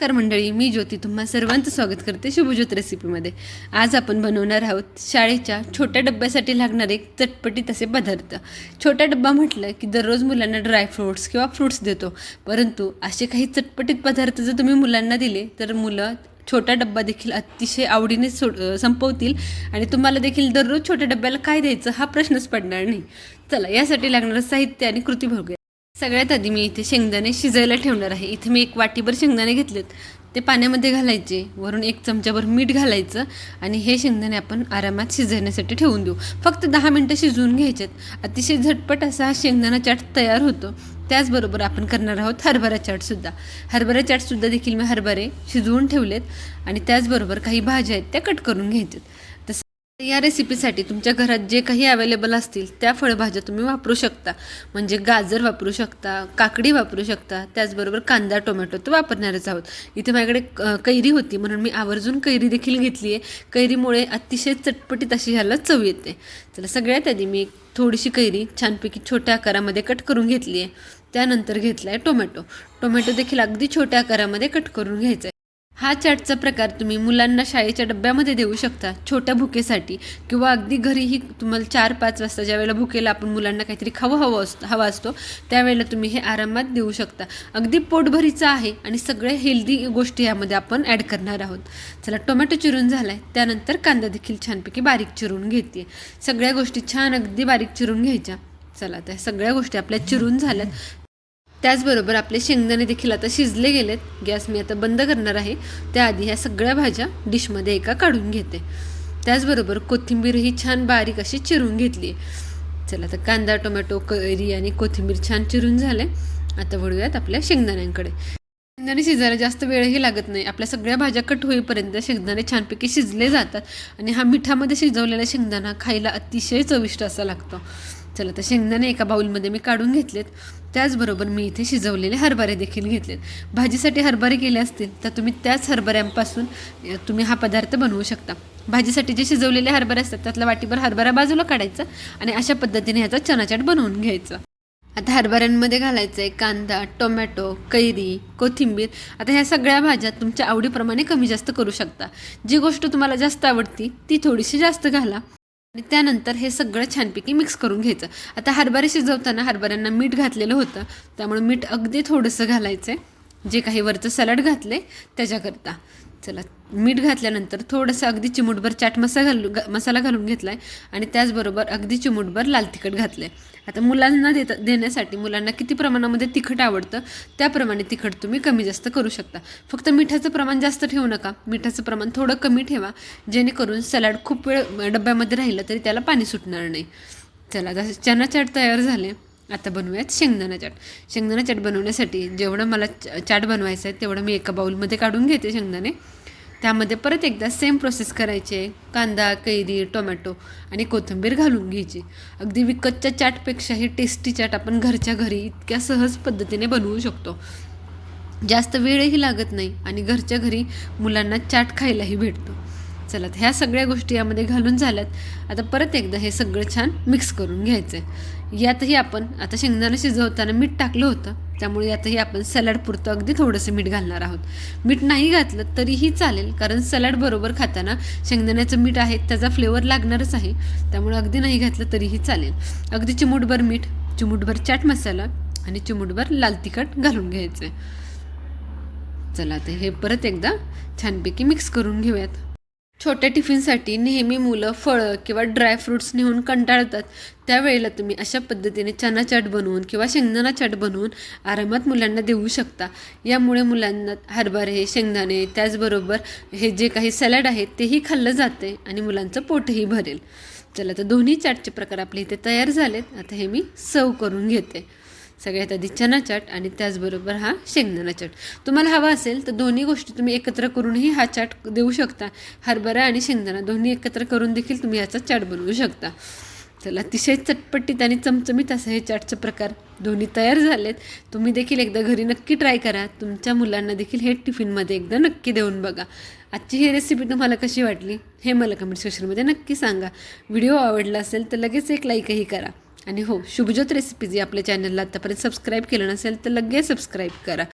नमस्कार मंडळी मी ज्योती तुम्हा सर्वांचं स्वागत करते शुभज्योत रेसिपीमध्ये आज आपण बनवणार आहोत शाळेच्या छोट्या डब्यासाठी लागणारे चटपटीत असे पदार्थ. छोटा डब्बा म्हटलं की दररोज मुलांना ड्रायफ्रूट्स किंवा फ्रूट्स देतो. परंतु असे काही चटपटीत पदार्थ जर तुम्ही मुलांना दिले तर मुलं छोटा डब्बा देखील अतिशय आवडीने सोड संपवतील आणि तुम्हाला देखील दररोज छोट्या डब्याला काय द्यायचं हा प्रश्नच पडणार नाही. चला यासाठी लागणारं साहित्य आणि कृती बघूया. सगळ्यात आधी मी इथे शेंगदाणे शिजायला ठेवणार आहे. इथे मी एक वाटीभर शेंगदाणे घेतलेत. ते पाण्यामध्ये घालायचे. वरून एक चमचाभर मीठ घालायचं आणि हे शेंगदाणे आपण आरामात शिजवण्यासाठी ठेवून देऊ. फक्त दहा मिनटं शिजवून घ्यायचेत अतिशय झटपट असा हा शेंगदाणा चाट तयार होतो. त्याचबरोबर आपण करणार आहोत हरभरा चाटसुद्धा हरभरा चाटसुद्धा देखील मी हरभरे शिजवून ठेवलेत आणि त्याचबरोबर काही भाज्या आहेत त्या कट करून घ्यायच्यात. तसं या रेसिपीसाठी तुमच्या घरात जे काही अवेलेबल असतील त्या फळभाज्या तुम्ही वापरू शकता. म्हणजे गाजर वापरू शकता काकडी वापरू शकता त्याचबरोबर कांदा टोमॅटो तर वापरणारच आहोत. इथे माझ्याकडे कैरी होती म्हणून मी आवर्जून कैरी देखील घेतली आहे कैरीमुळे अतिशय चटपटीत अशी ह्याला चव येते. चला सगळ्यात आधी मी एक थोडीशी कैरी छानपैकी छोट्या आकारामध्ये कट करून घेतली आहे त्यानंतर घेतला आहे टोमॅटो. टोमॅटो देखील अगदी छोट्या आकारामध्ये कट करून घ्यायचा आहे हा चाटचा प्रकार तुम्ही मुलांना शाळेच्या डब्यामध्ये देऊ शकता छोट्या भुकेसाठी. किंवा अगदी घरीही तुम्हाला चार पाच वाजता ज्या वेळेला भुकेला आपण मुलांना काहीतरी खावं हवं असतं हवा असतो त्यावेळेला तुम्ही हे आरामात देऊ शकता. अगदी पोटभरीचं आहे आणि सगळे हेल्दी गोष्टी यामध्ये आपण ॲड करणार आहोत. चला टोमॅटो चिरून झाला आहे त्यानंतर कांदा देखील छानपैकी बारीक चिरून घेते. सगळ्या गोष्टी छान अगदी बारीक चिरून घ्यायच्या. चला त्या सगळ्या गोष्टी आपल्या चिरून झाल्यात. त्याचबरोबर आपले शेंगदाणे देखील आता शिजले गेलेत. गॅस मी आता बंद करणार आहे. त्याआधी ह्या सगळ्या भाज्या डिशमध्ये एका काढून घेते. त्याचबरोबर कोथिंबीर ही छान बारीक अशी चिरून घेतली. चला आता कांदा टोमॅटो कैरी आणि कोथिंबीर छान चिरून झाले. आता वळूयात आपल्या शेंगदाण्यांकडे. शेंगदाणे शिजायला जास्त वेळही लागत नाही. आपल्या सगळ्या भाज्या कट होईपर्यंत शेंगदाणे छानपैकी शिजले जातात. आणि हा मिठामध्ये शिजवलेला शेंगदाणा खायला अतिशय चविष्ट असा लागतो. चला तर शेंगदाणे एका बाऊलमध्ये मी काढून घेतलेत. त्याचबरोबर मी इथे शिजवलेले हरभरे देखील घेतलेत. भाजीसाठी हरभरे केले असतील तर तुम्ही त्याच हरभऱ्यांपासून तुम्ही हा पदार्थ बनवू शकता. भाजीसाठी जे शिजवलेले हरभरे असतात त्यातला वाटीभर हरभरा बाजूला काढायचा आणि अशा पद्धतीने ह्याचा चणाचाट बनवून घ्यायचा. आता हरभऱ्यांमध्ये घालायचं आहे कांदा टोमॅटो कैरी कोथिंबीर. आता ह्या सगळ्या भाज्या तुमच्या आवडीप्रमाणे कमी जास्त करू शकता. जी गोष्ट तुम्हाला जास्त आवडती ती थोडीशी जास्त घाला. आणि त्यानंतर हे सगळं छानपैकी मिक्स करून घ्यायचं. आता हरभरे शिजवताना हरभऱ्यांना मीठ घातलेलं होतं. त्यामुळे मीठ अगदी थोडंसं घालायचं आहे जे काही वरचं सलाड घातले त्याच्याकरता. चला मीठ घातल्यानंतर थोडंसं अगदी चिमूटभर चाट मसा घालू मसाला घालून घेतला आहे आणि त्याचबरोबर अगदी चिमूटभर लाल तिखट घातलं आहे आता मुलांना देता देण्यासाठी मुलांना किती प्रमाणामध्ये तिखट आवडतं त्याप्रमाणे तिखट तुम्ही कमी जास्त करू शकता. फक्त मिठाचं प्रमाण जास्त ठेवू नका. मिठाचं प्रमाण थोडं कमी ठेवा जेणेकरून सलाड खूप वेळ डब्यामध्ये राहिलं तरी त्याला पाणी सुटणार नाही. चला जसं चना चाट तयार झाले. आता बनवूयात शेंगदाणा चाट. शेंगदाणा चाट बनवण्यासाठी जेवढं मला च- चाट बनवायचं आहे तेवढं मी एका बाउलमध्ये काढून घेते शेंगदाणे. त्यामध्ये परत एकदा सेम प्रोसेस करायची आहे. कांदा कैरी टोमॅटो आणि कोथिंबीर घालून घ्यायची. अगदी विकतच्या चाटपेक्षाही टेस्टी चाट आपण घरच्या घरी इतक्या सहज पद्धतीने बनवू शकतो. जास्त वेळही लागत नाही आणि घरच्या घरी मुलांना चाट खायलाही भेटतो. चला ह्या सगळ्या गोष्टी यामध्ये घालून झाल्यात. आता परत एकदा हे सगळं छान मिक्स करून घ्यायचं आहे यातही आपण आता शेंगदाणा शिजवताना मीठ टाकलं होतं. त्यामुळे यातही आपण सॅलड पुरतं अगदी थोडंसं मीठ घालणार आहोत. मीठ नाही घातलं तरीही चालेल कारण सॅलड बरोबर खाताना शेंगदाण्याचं मीठ आहे त्याचा फ्लेवर लागणारच आहे. त्यामुळे अगदी नाही घातलं तरीही चालेल. अगदी चिमूटभर मीठ चिमूटभर चाट मसाला आणि चिमूटभर लाल तिखट घालून घ्यायचं आहे चला ते हे परत एकदा छानपैकी मिक्स करून घेऊयात. छोट्या टिफिनसाठी नेहमी मुलं फळं किंवा ड्रायफ्रूट्स नेऊन कंटाळतात. त्यावेळेला तुम्ही अशा पद्धतीने चना चाट बनवून किंवा शेंगदाणा चाट बनवून आरामात मुलांना देऊ शकता. यामुळे मुलांना हरभरे शेंगदाणे त्याचबरोबर हे जे काही सॅलड आहे तेही खाल्लं जाते आणि मुलांचं पोटही भरेल. चला तर दोन्ही चाटचे प्रकार आपले इथे तयार झालेत. आता हे मी सर्व करून घेते. सगळ्यात आधी चना चाट आणि त्याचबरोबर हा शेंगदाणा चाट. तुम्हाला हवा असेल तर दोन्ही गोष्टी तुम्ही एकत्र करूनही हा चाट देऊ शकता. हरभरा आणि शेंगदाणा दोन्ही एकत्र करून देखील तुम्ही याचा चाट बनवू शकता. चला अतिशय चटपटीत आणि चमचमीत असं हे चाटचे प्रकार दोन्ही तयार झालेत. तुम्ही देखील एकदा घरी नक्की ट्राय करा. तुमच्या मुलांना देखील हे टिफिनमध्ये एकदा नक्की देऊन बघा. आजची ही रेसिपी तुम्हाला कशी वाटली हे मला कमेंट सेक्शनमध्ये नक्की सांगा. व्हिडिओ आवडला असेल तर लगेच एक लाईकही करा. आणि हो शुभज्योत रेसिपीज या आपल्या चॅनलला आत्तापर्यंत सबस्क्राईब केलं नसेल तर लगेच सबस्क्राईब करा.